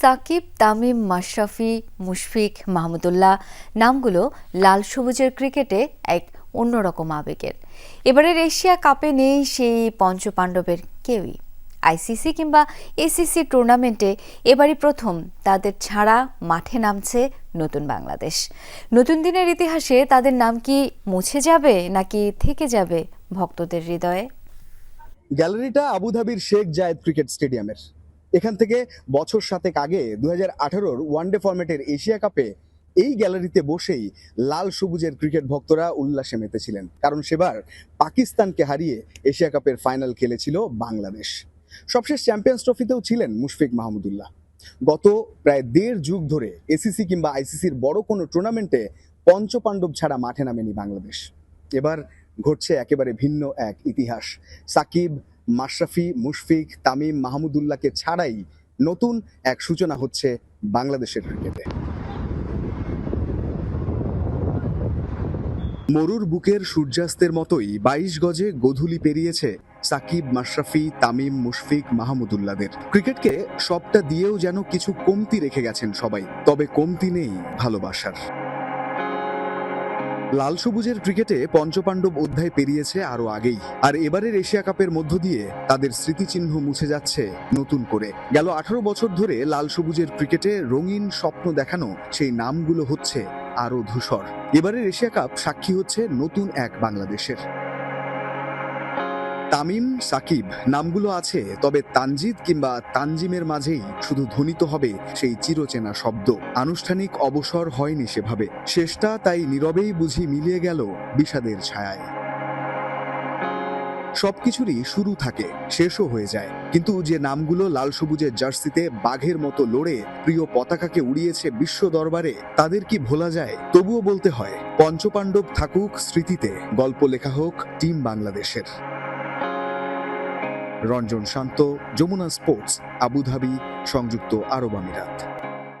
সাকিব, তামিম, মাশরাফি, মুশফিক মাহমুদুল্লাহ নামগুলো লাল সবুজের ক্রিকেটে এক অন্যরকম আবেগের। এবারের এশিয়া কাপে নেই সেই পঞ্চপাণ্ডবের কেউই। আইসিসি কিংবা এসিসি টুর্নামেন্টে এবারই প্রথম তাদের ছাড়া মাঠে নামছে নতুন বাংলাদেশ। নতুন দিনের ইতিহাসে তাদের নাম কি মুছে যাবে নাকি থেকে যাবে ভক্তদের হৃদয়ে? গ্যালারিটা আবুধাবির শেখ জায়েদ ক্রিকেট স্টেডিয়ামের। এখান থেকে বছর সাতেক আগে দু হাজার আঠারোর ওয়ানডে ফরম্যাটের এশিয়া কাপে এই গ্যালারিতে বসেই লাল সবুজের ক্রিকেট ভক্তরা উল্লাসে মেতেছিলেন। কারণ সেবার পাকিস্তানকে হারিয়ে এশিয়া কাপের ফাইনাল খেলেছিল বাংলাদেশ। সবশেষ চ্যাম্পিয়ন্স ট্রফিতেও ছিলেন মুশফিক মাহমুদুল্লাহ। গত প্রায় দেড় যুগ ধরে এসিসি কিংবা আইসিসির বড় কোনো টুর্নামেন্টে পঞ্চপাণ্ডব ছাড়া মাঠে নামেনি বাংলাদেশ। এবার ঘটছে একেবারে ভিন্ন এক ইতিহাস। সাকিব মাশরাফি, মুশফিক, তামিম, মাহমুদুল্লাহকে ছাড়াই নতুন এক সূচনা হচ্ছে বাংলাদেশের ক্রিকেটে। মরুর বুকের সূর্যাস্তের মতোই বাইশ গজে গোধূলি পেরিয়েছে সাকিব, মাশরাফি, তামিম, মুশফিক, মাহমুদুল্লাদের। ক্রিকেটকে সবটা দিয়েও যেন কিছু কমতি রেখে গেছেন সবাই, তবে কমতি নেই ভালোবাসার। লাল সবুজের ক্রিকেটে পঞ্চপাণ্ডব অধ্যায় পেরিয়েছে আরও আগেই। আর এবারের এশিয়া কাপের মধ্য দিয়ে তাদের স্মৃতিচিহ্ন মুছে যাচ্ছে নতুন করে। গেল আঠারো বছর ধরে লাল সবুজের ক্রিকেটে রঙিন স্বপ্ন দেখানো সেই নামগুলো হচ্ছে আরও ধূসর। এবারের এশিয়া কাপ সাক্ষী হচ্ছে নতুন এক বাংলাদেশের। তামিম, সাকিব, নামগুলো আছে, তবে তানজিদ কিংবা তানজিমের মাঝেই শুধু ধ্বনিত হবে সেই চিরচেনা শব্দ। আনুষ্ঠানিক অবসর হয়নি সেভাবে। শেষটা তাই নীরবেই বুঝি মিলিয়ে গেল বিষাদের ছায়ায়। সবকিছুরই শুরু থাকে, শেষও হয়ে যায়। কিন্তু যে নামগুলো লাল সবুজের জার্সিতে বাঘের মতো লড়ে প্রিয় পতাকাকে উড়িয়েছে বিশ্ব দরবারে, তাদের কি ভোলা যায়? তবুও বলতে হয়, পঞ্চপাণ্ডব থাকুক স্মৃতিতে, গল্প লেখা হোক, টিম বাংলাদেশের। Ranjan Shanta Jamuna sports Abu Dhabi সংযুক্ত আরব আমিরাত।